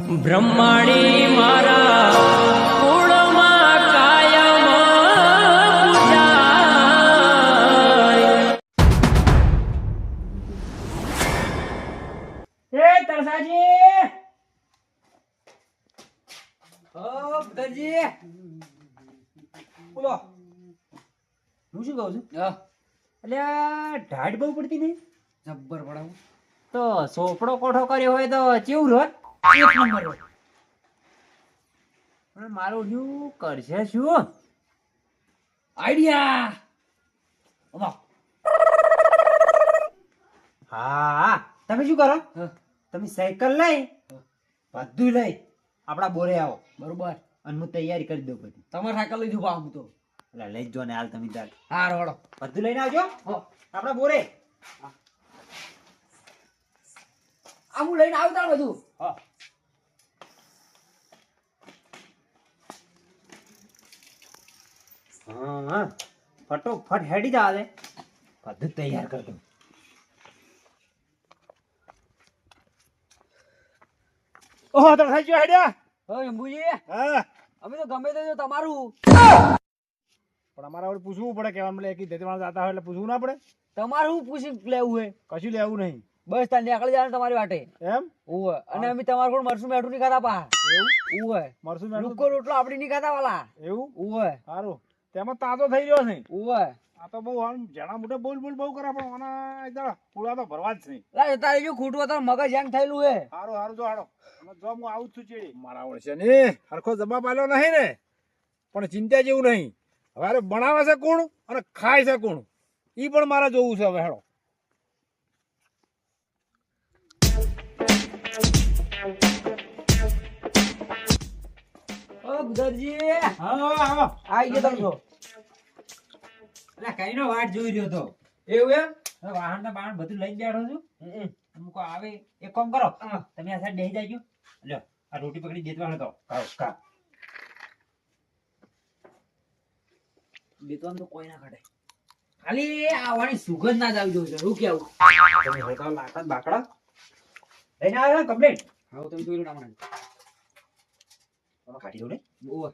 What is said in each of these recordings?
બ્રહ્માણી મારા કુળમાં કાયમ એ તરસાજી! ઓ ભગતજી બોલો. હું શું કહું છું? એટલે ઢાઢ બહુ પડતી નહીં? જબ્બર પડાવું. તો સોપડો કોઠો કર્યો હોય તો ચેવું રોત એક નંબર પણ મારું શું કરશે શું? આઈડિયા! અમા હા તમે શું કરો? તમે સાયકલ લઈ બધું લઈ આપણા બોરે આવો. બરોબર. અને હું તૈયારી કરી દઉં બધી. તમારે સાયકલ લઈ જવું હું તો. એટલે લઈ જ ને હાલ તમે તાર હા રોડો બધું લઈને આવજો. હો. આપણા બોરે. આ હું લઈને આવતા બધું? હા. હા. ફટોફટ હેડી જા દે બધું તૈયાર કર દઉં ઓહો તો થઈ ગયો હેડ્યા હવે અંબુજી હા. અમે તો ગમે તે તમારું. પણ અમારે હવે પૂછવું પડે કેવા મળે એકી દેતી માણસ આતા હોય એટલે પૂછવું ના પડે. તમારું પૂછી લેવું હે. કશું લેવું નહીં. બસ ત્યાં નીકળી જવાનું તમારી વાટે. એમ? ઉવે. અને અમે તમારું કોણ મરસું મેઠું નહીં ખાતા પા એવું? ઉવે. મરસું મેઠું લુકો રોટલો આપડી નહીં ખાતા વાલા. એવું? ઉવે. સારું. તેમાં તાજો થઈ રહ્યો છે. ઉવે. આ તો બહુ આમ જણા મોટે બોલ બોલ બહુ કરે પણ આના એકદમ પૂરા તો ભરવા જ નહીં લા તારે જો ખૂટવા તાર મગજ હેંગ થયેલું હે? હારો હારો જો હાડો અને જો હું આવું છું ચેડી. મારા વળશે ને. હરખો જવાબ આલ્યો નહીં ને. પણ ચિંતા જેવું નહીં. હવે બનાવે છે કોણ અને ખાય છે કોણ? ઈ પણ મારે જોવું છે હવે હેડો. ઓ ગુદરજી હા આવો આઈ ગયા તમે તો. એટલે કઈનો વાટ જોઈ રહ્યો તો. એવું એમ? વાહન ને બાહન બધું લઈને બેઠો છું. હમ. અમુક આવે એક કામ કરો. તમે આ સાઈડ બેસી જાજો. લ્યો આ રોટી પકડી દેતવા તો. ખાઓ ખા બેતવાનું તો કોઈ ના કાઢે ખાલી આવવાની સુગંધ ના જ આવી જોઈએ શું કેવું? તમે હોતા લાકડા બાકડા. લઈને આવ્યો કમ્પ્લીટ? હા તમે જોઈ લો ના કાઢી દો ને ઓવે.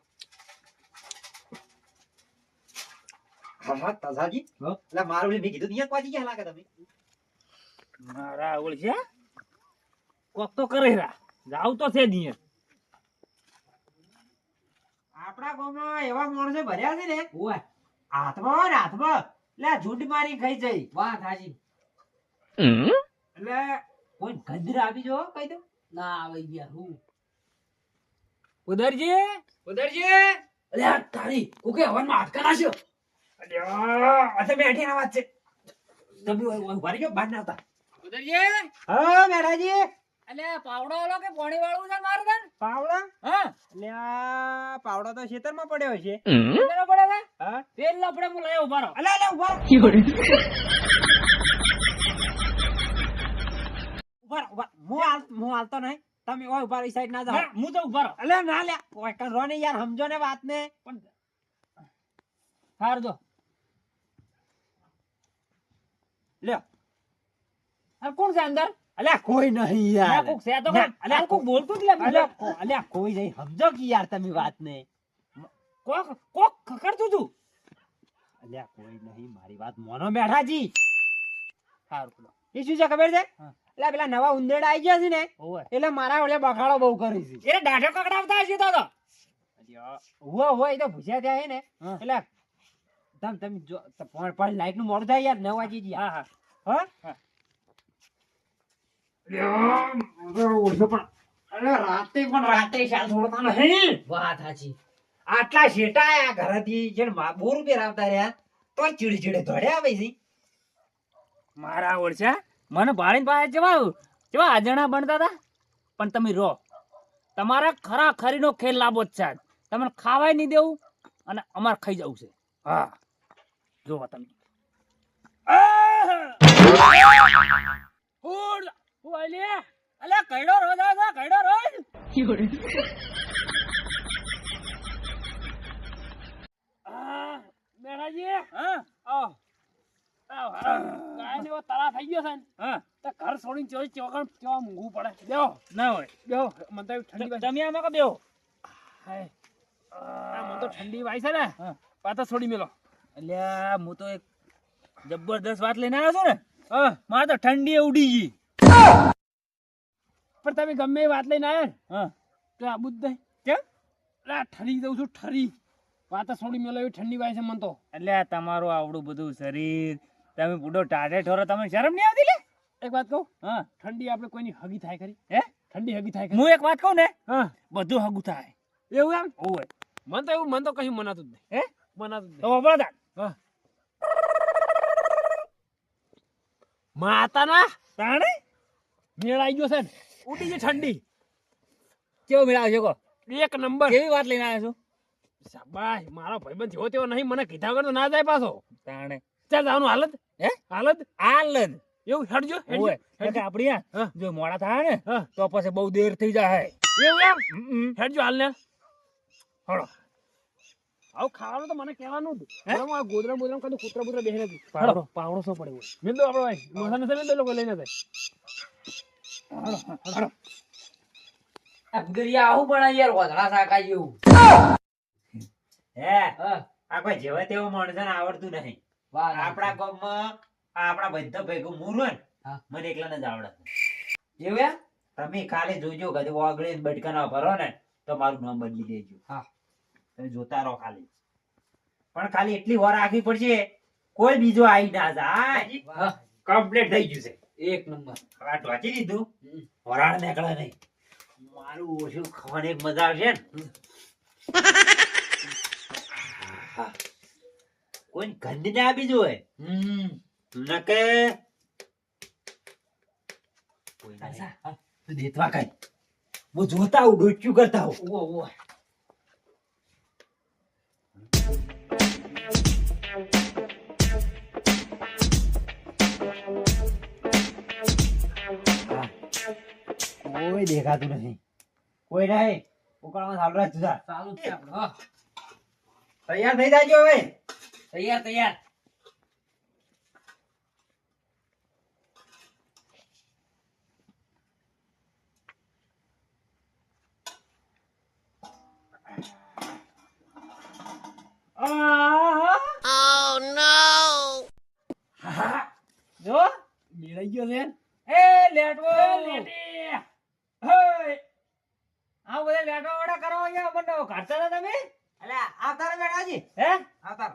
હા તાજાજી? એટલે મારું મેં કીધું અહીંયા પાછી ગયા લાગે તમે મારા ઓળખ્યા કોક તો કરે રા જાવ તો છે દિયે આપણા ગામમાં એવા માણસો ભર્યા છે ને ઓય હાથમાં ને હાથમાં એટલે ઝૂંડ મારી ખાઈ જઈ વાહ થાજી એટલે કોઈ ગંધર આવી જો કહી દો ના આવી ગયા હું ઉદરજી ઉદરજી અલે તારી કોકે હવનમાં હાડકા નાખ્યો? અલ્યા આ તો બેઠી ના વાત છે. તમે ઊભા ગયો બહાર ના આવતા. ઉદરજી હા મેરાજી અલે પાવડો વાળો કે પાણી વાળું છે મારે તને પાવડા? હા. પાવડો તો ખેતરમાં પડ્યો છે. કેટલો પડે છે? હા. તેલ લપડે હું લઈ ઊભા રહો. અલા અલા ઊભા રહો. ઊભા રહો, ઊભા હું હાલ હું હાલતો નહીં. તમે ઓય ઊભા રહી સાઈડ ના જાઓ. હું તો ઊભા રહો. અલે ના લે ઓય કર રો ને યાર સમજો ને વાત ને હાર દો લ્યો. અરે કોણ છે અંદર? અલ્યા કોઈ નહીં યાર. કોક છે તો? અલ્યા, કોક બોલતું જ લે. અલ્યા કોઈ નહીં. સમજો કે યાર તમે વાત ને કોક કોક ખકડતું તું. અલ્યા કોઈ નહીં મારી વાત મોનો હારું પેલો એ શું છે ખબર છે? હા. એટલે પેલા નવા ઉંદેડા આવી ગયા છે ને એટલે મારા વડે બખાડો બહુ કરી છે. એટલે દાઢો કકડાવતા હશે તો તો. હુઆ હુઆ એ તો ભૂસ્યા ત્યાં હે ને. એટલે તમ તમ જો પણ પણ લાઈટનું મોડું થાય યાર નવ વાગી ગયા. હા હા. હા? હા. ઓછો પણ અરે રાતે પણ રાતે શાલ છોડતા નહીં વાત સાચી. આટલા શેટા આયા ઘરેથી જે મા- બોર રૂપિયા આવતા રહ્યા. તો ચીડી ચીડે ધોડે આવે મારા ઓળછા મને ભાળીને પાસે જવા કેવા આજણા બનતા હતા? પણ તમે રો તમારા ખરા ખરીનો ખેલ લાંબો જ છે તમને ખાવાય નહીં દેવું અને અમારે ખાઈ જવું છે. હા. જોવો તમે. આહ! ફૂલ! ફૂલ અલે! અલે, કયડો રોજ આવે છે, રોજ? આહ, હા, આવો. ગયો છે ને હા. તો ઘર છોડીને ચોરી ચોકણ કેવા મૂંગવું પડે. બેહો. ના હોય. બેહો. મને તો ઠંડી તમે આમાં કો બેહો? હાય. મને તો ઠંડી વાય છે ને. પાતા છોડી મેલો. અલ્યા હું તો એક જબરદસ્ત વાત લઈને આવ્યો છું ને. હા. મારે તો ઠંડી ઉડી ગઈ. પણ તમે ગમે એ વાત લઈને આવ્યા હા. તો આબુ જ નહીં કેમ? એટલે ઠરી દઉં છું ઠરી. વાત છોડી મેલો એવી ઠંડી વાય છે મને તો. એટલે તમારું આવડું બધું શરીર તમે બુડો ટાઢે ઠોરો તમે શરમ નહીં આવતી લે? એક વાત કહું? હા. ઠંડી આપણે કોઈની હગી થાય ખરી? હે? ઠંડી હગી થાય હું એક વાત કહું ને હા. બધું હગું થાય. એવું એમ? ઓય મન તો એવું મન તો કશું મનાતું જ નહીં. હે? મનાતું જ તો વાપરો હા. માતાના તાણે? મેળ આવી ગયો છે ને. ઉડી ગઈ ઠંડી. કેવો મેળાવ છે કો એક નંબર. કેવી વાત લઈને આવ્યો છું? શાબાશ મારો ભાઈબંધ જેવો તેવો નહીં. મને કીધા વગર તો ના જાય પાછો. તાણે. ચાલ જવાનું હાલત હે? હાલદ આલદ. એવું હેડજો. જો મોડા થાય ને હા. તો પછી બહુ દેર થઈ જાય. એવું એમ? હેડજો હાલ ને હળો. આવું ખાવાનું તો મને કહેવાનું જ. હે? હે? આ ગોદરા બોદરા કદું કૂતરા બુતરા બેહી નથી. પાવડો પાવડો શું પડે હોય. મિલ દો આપણો ભાઈ મસાને સમે દો લોકો લઈને જાય. આ ગુદરિયા આવું પણ યાર વધડા શાકા જેવું હે. આ કોઈ જેવા તેવો માણસને આવડતું નહીં. આપણા ગામમાં આપણા બધા ભેગું મૂળ હોય ને મને એકલાને જ આવડત એવું તમે ખાલી જોજો કદી ઓગળી ને બટકા ના ભરો ને તો મારું નામ બદલી દેજો. હા. તમે જોતા રહો ખાલી. પણ ખાલી એટલી વાર રાખવી પડશે કોઈ બીજો આવી ના જાય. કમ્પ્લીટ થઈ ગયું છે. એક નંબર. વાત વાંચી દીધું વરાળ નીકળે નહીં. મારું ઓછું ખાવાની મજા આવશે ને? આહા. કોઈ ગંધ ના આપી જોય હમ નકે કોઈ નહીં. તું દેતવા કઈ હું જોતા હું ડોચ્યું કરતા હું ઓવો ઓવો કોઈ દેખાતું નથી કોઈ નહીં ઉકાળમાં સારું રાખ તું ચાલુ જ છે આપણે હા તૈયાર થઈ જાજો હવે તૈયાર તૈયાર જો મેળાઈ ગયો છે એ લેટવો લેટી. હે આ બધા લેટવા વાળા કરો અહીંયા મને કાઢતા હતા તમે અલ્યા આવતાર બેટાજી હે આવતાર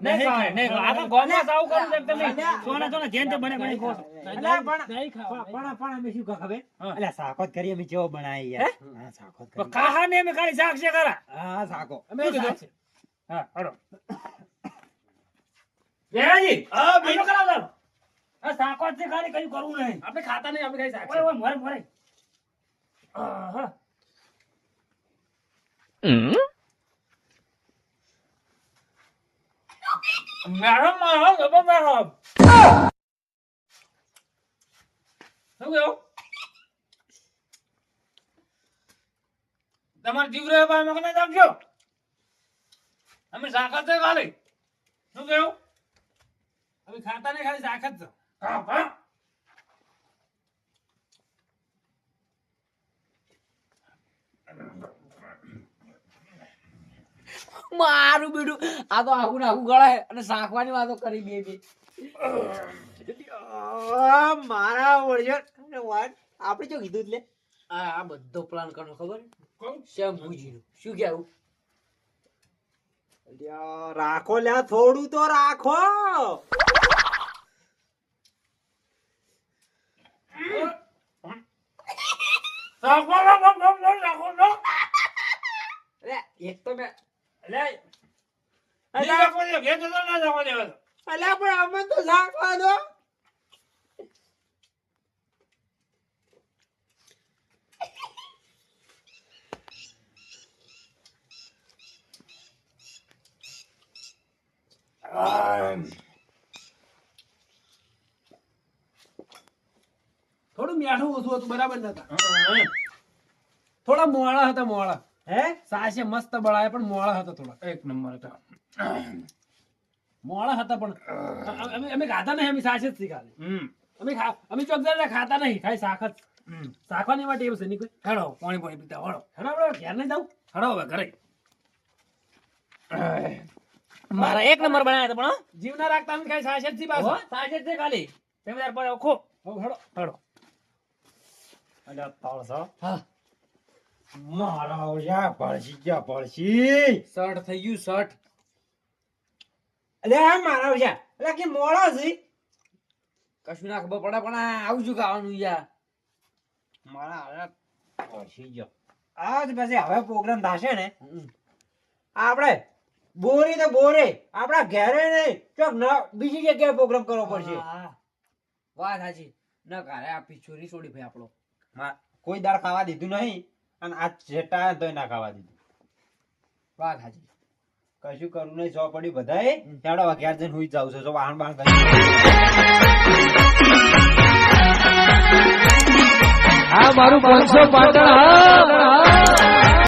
નહીં. આ તો ગોમાં સાવ કરું છે તમે સોના સોના જેન તે બને બને ખો અલ્યા પણ નહીં ખાવા. પણ પણ અમે શું કહો હા. અલ્યા શાકો જ કરી અમે કેવો બનાવી યાર હા શાકો કરી ખાહા ને અમે ખાલી શાક છે ખરા હા શાકો અમે કીધું? સાચે. હા હડો વેરાજી હા, આ કરાવ દો. આ શાકો છે ખાલી કઈ કરવું નહીં આપણે ખાતા નહીં ખાલી ખાઈ ઓય ઓય મોરે મોરે આહા. મેડમ મારો ગબો મેડમ શું કહ્યું તમારે જીવરે ભાઈ મગને રાખજો અમે સાખત છે ખાલી શું કહ્યું અમે ખાતા નહીં ખાલી શાક છો મારું બેડું. આ તો આખું ને આખું ગળાય અને શાકવાની વાતો કરી બે બે મારા વળજો વાત આપણે શું કીધું એટલે? આ બધો પ્લાન કરનો ખબર? શેમ્પૂજી શું અલ્યા, રાખો લ્યા થોડું તો રાખો. રાખો રાખો રાખો રાખો રાખો એક તો મેં અલ્યા પણ અમે તો રાખવા દો થોડું મીઠું ઓછું હતું બરાબર નતા. થોડા મોળા હતા મોળા. હે? સાસે મસ્ત બળાય પણ મોળા હતા થોડા એક નંબર હતો. મોળા હતા પણ અમે અમે ખાતા નહીં અમે સાસે જ શીખાલે. અમે અમે ચોકદાર ખાતા નહીં ખાઈ શાક જ. શાકવાની માટે એવું છે નહીં કોઈ? હેડો પાણી પાણી પીતા હળો હેડો આપણે ઘેર નહીં જાવ હેડો હવે ઘરે. મારા એક નંબર બનાવ્યા હતા પણ. જીવ ના રાખતા અમે ખાઈ સાસે જ થી પાછો સાસે જ છે ખાલી તમે તાર પર ઓખો હેડો. હેડો. અલ્યા તળસો હા. મારા ઓળ્યા ભળસી ગયા ભળસી શર્ટ થઈ ગયું શર્ટ અલ્યા મારા ઓળ્યા અલ્યા કે મોડા છે. કશું ના ખબર પડે પણ આ ખાવાનું યાર મારા હારા ભળસી ગયો. આજ પછી હવે પ્રોગ્રામ થશે ને. આપણે બોરી તો બોરે આપણા ઘરે નહીં. ચોક ન બીજી જગ્યાએ પ્રોગ્રામ કરવો પડશે. વાત સાચી. ન કારે આ પિછોરી છોડી ભાઈ આપણો. કોઈ દાળ ખાવા દીધું નહીં. અને આ જેટા તોય ના ખાવા દીધું. વાત હાજી. કશું કરવું નહીં જો પડી બધાએ ચાલો અગિયાર જણ હુઈ જાવ છો. જો વાહન બાણ કરી આ મારું પાંચસો પાટણ હા.